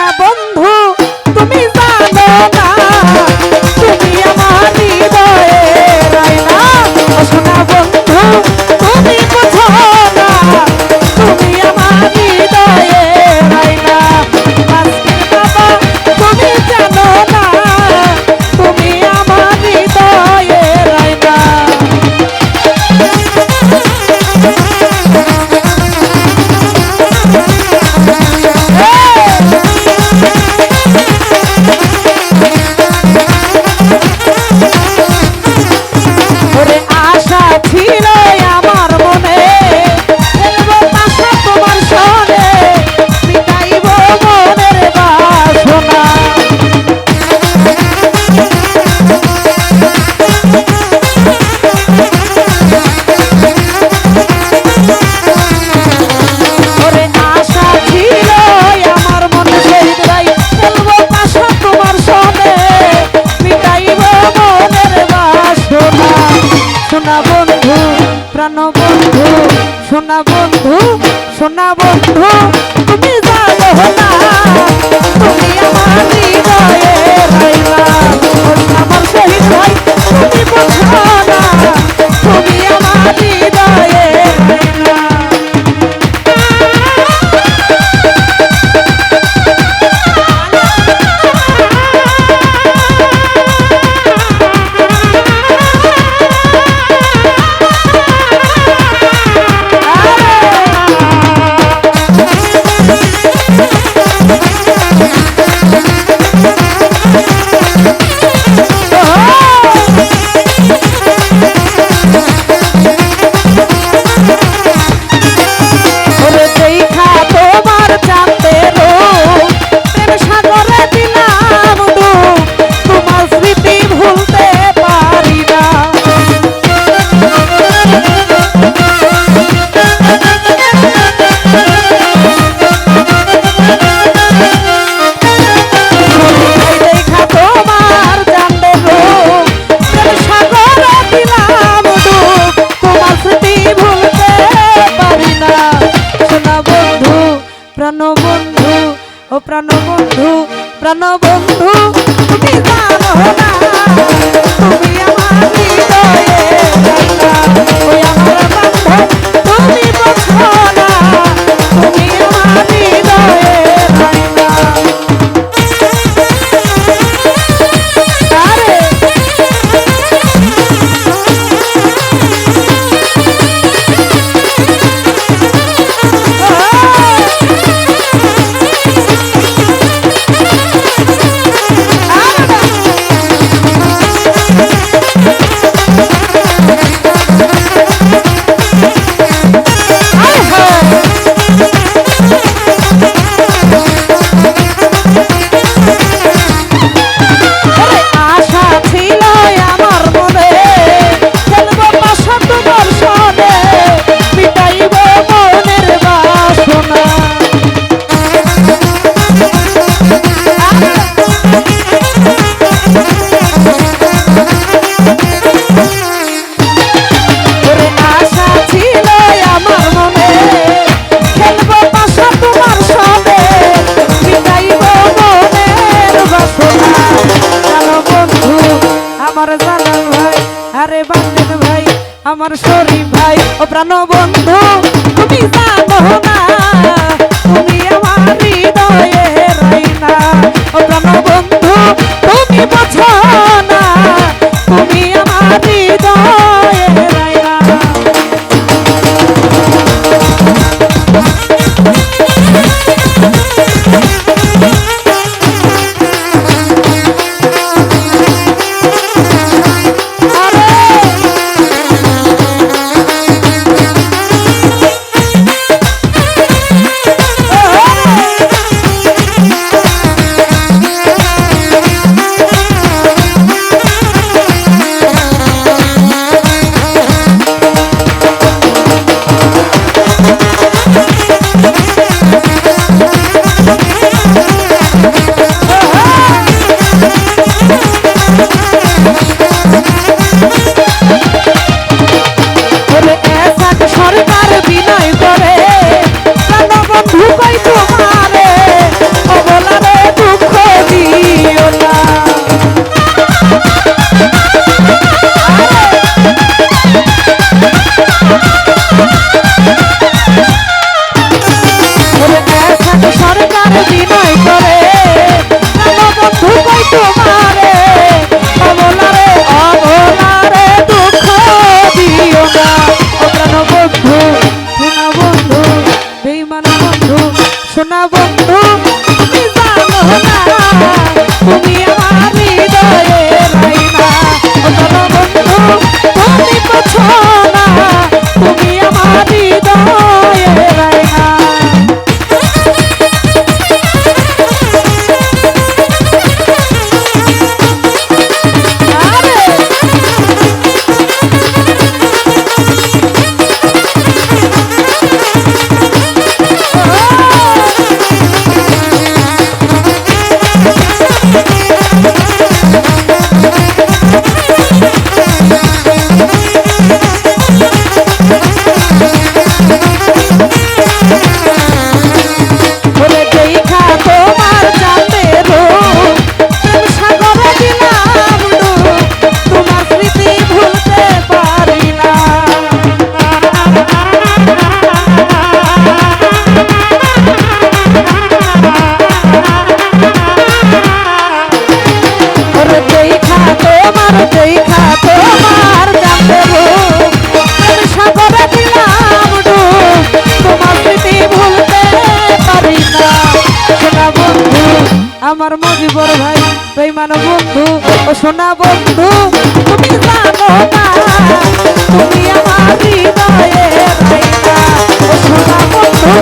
না বন্ধু? সোনা বন্ধু সোনা বন্ধু, তুমি জানো না, তুমি আমার হৃদয়ে আমার শহীদ তুমি বোঝো না, তুমি আমার boca. ও প্রাণ বন্ধু তুমি যা মোহনা তোমার দেখা, তোমার জানতে সাগরে দিলাম তোমার বন্ধু ও সোনা বন্ধু, তুমি জানো না। তুমি আমার হৃদয়ে রাইনা ও সোনা বন্ধু